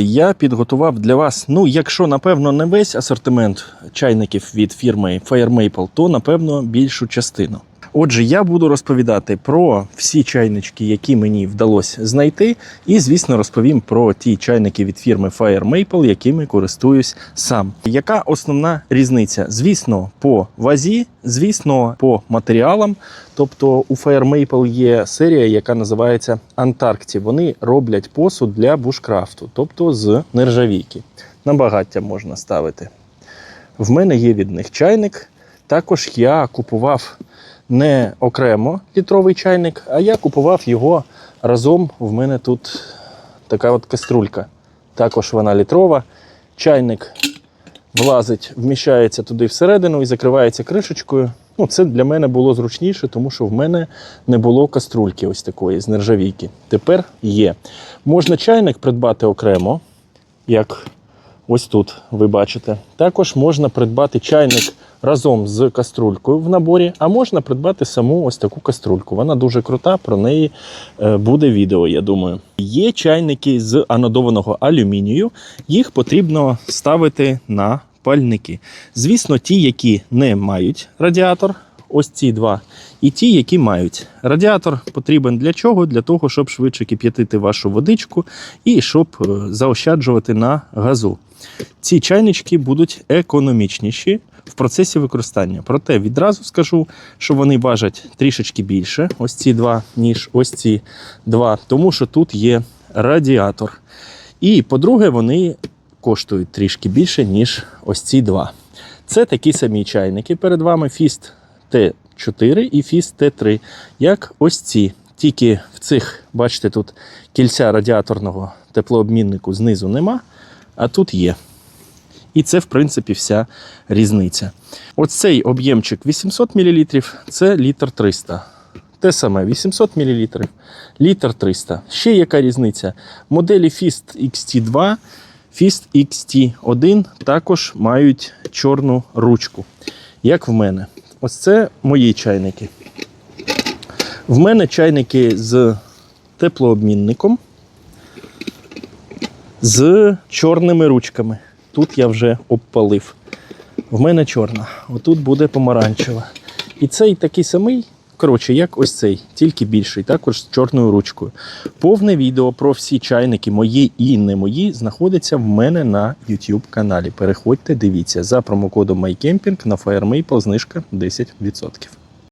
Я підготував для вас, ну, якщо напевно не весь асортимент чайників від фірми Fire Maple, то напевно більшу частину. Отже, я буду розповідати про всі чайнички, які мені вдалося знайти, і, звісно, розповім про ті чайники від фірми Fire Maple, якими користуюсь сам. Яка основна різниця? Звісно, по вазі, звісно, по матеріалам. Тобто у Fire Maple є серія, яка називається Антаркті. Вони роблять посуд для бушкрафту, тобто з нержавійки. На багаття можна ставити. В мене є від них чайник. Також я купував не окремо літровий чайник, а я купував його разом. В мене тут така от каструлька. Також вона літрова. Чайник влазить, вміщається туди всередину і закривається кришечкою. Ну, це для мене було зручніше, тому що в мене не було каструльки ось такої з нержавійки. Тепер є. Можна чайник придбати окремо, як ось тут ви бачите. Також можна придбати чайник разом з каструлькою в наборі, а можна придбати саму ось таку каструльку. Вона дуже крута, про неї е, буде відео, я думаю. Є чайники з анодованого алюмінію, їх потрібно ставити на пальники. Звісно, ті, які не мають радіатор, ось ці два, і ті, які мають. Радіатор потрібен для чого? Для того, щоб швидше кип'ятити вашу водичку і щоб е, заощаджувати на газу. Ці чайнички будуть економічніші в процесі використання. Проте відразу скажу, що вони важать трішечки більше, ось ці два, ніж ось ці два, тому що тут є радіатор. І, по-друге, вони коштують трішки більше, ніж ось ці два. Це такі самі чайники перед вами Fist T4 і Fist T3, як ось ці. Тільки в цих, бачите, тут кільця радіаторного теплообміннику знизу нема, а тут є. І це, в принципі, вся різниця. Ось цей об'ємчик 800 мл, це літр 300. Те саме 800 мл, літр 300. Ще яка різниця? Моделі Fist XT2, Fist XT1 також мають чорну ручку, як в мене. Ось це мої чайники. В мене чайники з теплообмінником, з чорними ручками. Тут я вже обпалив. В мене чорна, отут буде помаранчева. І цей такий самий, коротше, як ось цей, тільки більший, також з чорною ручкою. Повне відео про всі чайники, мої і не мої, знаходиться в мене на YouTube каналі. Переходьте, дивіться за промокодом MyCamping на FireMaple знижка 10%.